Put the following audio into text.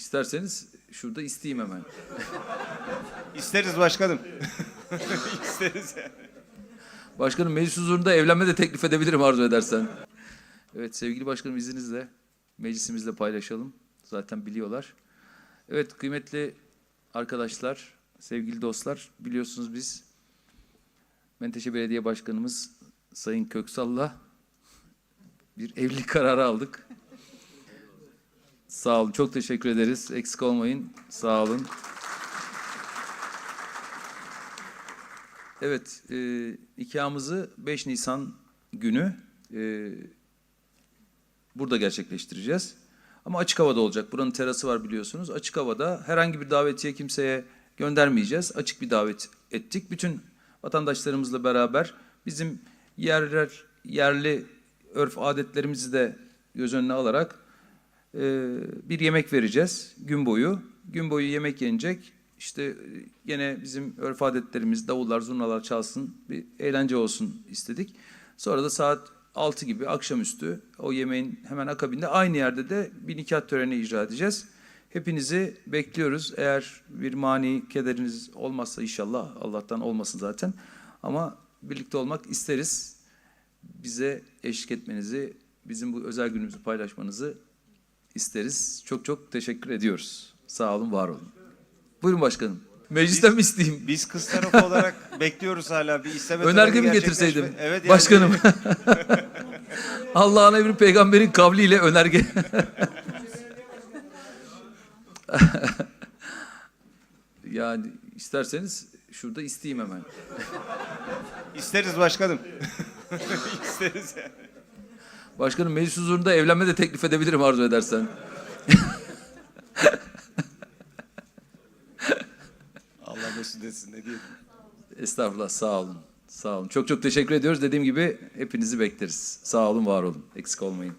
İsterseniz şurada isteyeyim hemen. İsteriz başkanım. İsteriz. Başkanım meclis huzurunda evlenme de teklif edebilirim arzu edersen. Evet sevgili başkanım izninizle meclisimizle paylaşalım. Zaten biliyorlar. Evet kıymetli arkadaşlar, sevgili dostlar biliyorsunuz biz Menteşe Belediye Başkanımız Sayın Köksal'la bir evlilik kararı aldık. Sağ olun, çok teşekkür ederiz. Eksik olmayın, sağ olun. Evet, e, nikahımızı 5 Nisan günü e, burada gerçekleştireceğiz. Ama açık havada olacak. Buranın terası var biliyorsunuz. Açık havada herhangi bir davetiye kimseye göndermeyeceğiz. Açık bir davet ettik. Bütün vatandaşlarımızla beraber bizim yerler, yerli örf adetlerimizi de göz önüne alarak bir yemek vereceğiz gün boyu. Gün boyu yemek yenecek. İşte e, gene bizim örf adetlerimiz, davullar, zurnalar çalsın, bir eğlence olsun istedik. Sonra da saat 6 gibi akşamüstü o yemeğin hemen akabinde aynı yerde de bir nikah töreni icra edeceğiz. Hepinizi bekliyoruz. Eğer bir mani kederiniz olmazsa inşallah Allah'tan olmasın zaten. Ama birlikte olmak isteriz. Bize eşlik etmenizi, bizim bu özel günümüzü paylaşmanızı isteriz. Çok çok teşekkür ediyoruz. Sağ olun, var olun. Buyurun başkanım. Meclisten mi isteyeyim? Biz kız tarafı olarak bekliyoruz hala bir isteme Önerge mi getirseydim? Evet. yani- Başkanım. Allah'ın emri peygamberin kavliyle önerge. yani isterseniz şurada isteyeyim hemen. İsteriz başkanım. İsteriz. Başkanım meclis huzurunda evlenme de teklif edebilirim arzu edersen. Allah mesut etsin ne diyeyim. Estağfurullah sağ olun. Sağ olun. Çok çok teşekkür ediyoruz. Dediğim gibi hepinizi bekleriz. Sağ olun, var olun. Eksik olmayın.